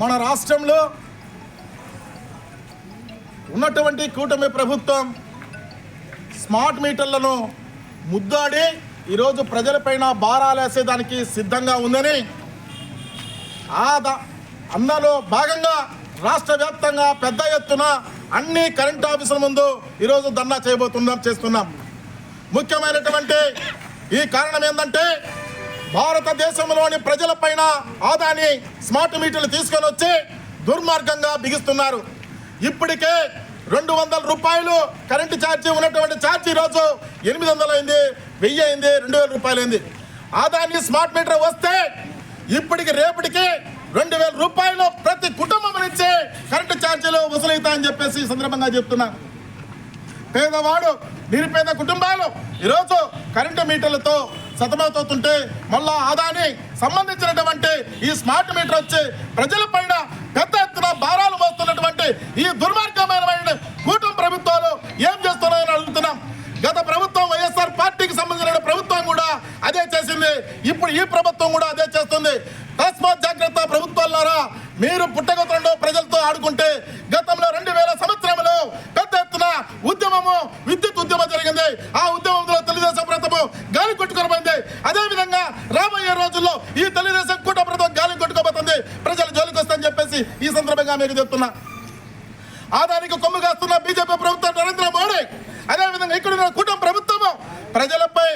మన రాష్ట్రంలో ఉన్నటువంటి కూటమి ప్రభుత్వం స్మార్ట్ మీటర్లను ముద్దాడి ఈరోజు ప్రజలపైన భారాలేసేదానికి సిద్ధంగా ఉందని ఆ అందులో భాగంగా రాష్ట్ర వ్యాప్తంగా పెద్ద ఎత్తున అన్ని కరెంట్ ఆఫీసుల ముందు ఈరోజు ధర్నా చేయబోతున్నాం చేస్తున్నాం. ముఖ్యమైనటువంటి ఈ కారణం ఏంటంటే భారతదేశంలోని ప్రజలపైన ఆదాని స్మార్ట్ మీటర్లు తీసుకొని వచ్చి దుర్మార్గంగా బిగిస్తున్నారు. ఇప్పటికే రెండు వందల రూపాయలు కరెంటు ఛార్జీ ఉన్నటువంటి ఛార్జీ ఈరోజు ఎనిమిది వందలు అయింది వెయ్యి అయింది రెండు వేల రూపాయలు అయింది. ఆదాని స్మార్ట్ మీటర్ వస్తే ఇప్పటికి రేపటికి రెండు వేల రూపాయలు ప్రతి కుటుంబం నుంచి కరెంటు ఛార్జీలు వసూలవుతాయని చెప్పేసి సందర్భంగా చెప్తున్నాను పేదవాడు నిరుపేద కుటుంబాలు. ఈరోజు కరెంటు మీటర్లతో సతమతవుతుంటే మళ్ళా ఆదాని సంబంధించినటువంటి ఈ స్మార్ట్ మీటర్ వచ్చి ప్రజల పైన పెద్ద ఎత్తున భారాలు మోస్తున్నటువంటి ఈ దుర్మార్గమైన కూటమి ప్రభుత్వాలు ఏం చేస్తున్నాయని అడుగుతున్నాం. గత ప్రభుత్వం వైఎస్ఆర్ పార్టీకి సంబంధించిన ప్రభుత్వం కూడా అదే చేసింది. ఇప్పుడు ఈ ప్రభుత్వం కూడా అదే చేస్తుంది. తస్మాత్ జాగ్రత్త ప్రభుత్వాలారా మీరు పుట్టగతులలో ప్రజలతో ఆడుకుంటే గతంలో రెండు వేల ఉద్యమము విద్యుత్ ఉద్యమం జరిగింది. ఆ ఉద్యమంలో తెలుగుదేశం ప్రభుత్వం గాలి కొట్టుకోబోయింది అదే విధంగా రాబోయే రోజుల్లో ఈ తెలుగుదేశం కూట ప్రభుత్వం గాలి కొట్టుకోబోతుంది ప్రజలు జోలికి వస్తాయని చెప్పేసి ఈ సందర్భంగా మీకు చెప్తున్నా. ఆదానికి కొమ్ము కాస్తున్న బీజేపీ ప్రభుత్వం నరేంద్ర మోడీ. అదేవిధంగా ఇక్కడ కుటుంబ ప్రభుత్వము ప్రజలపై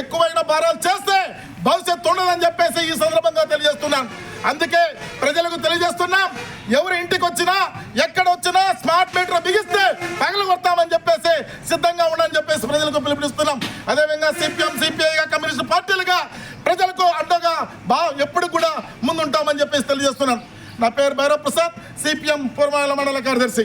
ఎక్కువైన భారాలు చేస్తే భవిష్యత్తు ఉండదని చెప్పేసి ఈ సందర్భంగా తెలియజేస్తున్నాం. అందుకే ప్రజలకు తెలియజేస్తున్నాం. ఎవరు ఇంటికి వచ్చినా ఎక్కడ వచ్చినా స్మార్ట్ మీటర్ బిగిస్తే పగలు కొడతామని చెప్పేసి సిద్ధంగా ఉండని చెప్పేసి ప్రజలకు పిలుపునిస్తున్నాం. అదేవిధంగా సిపిఎం సిపిఐగా కమ్యూనిస్ట్ పార్టీలుగా ప్రజలకు అండగా బా ఎప్పుడు కూడా ముందుంటామని చెప్పేసి తెలియజేస్తున్నాం. నా పేరు భైరవ్ ప్రసాద్ సిపిఎం పూర్వాల మండల కార్యదర్శి.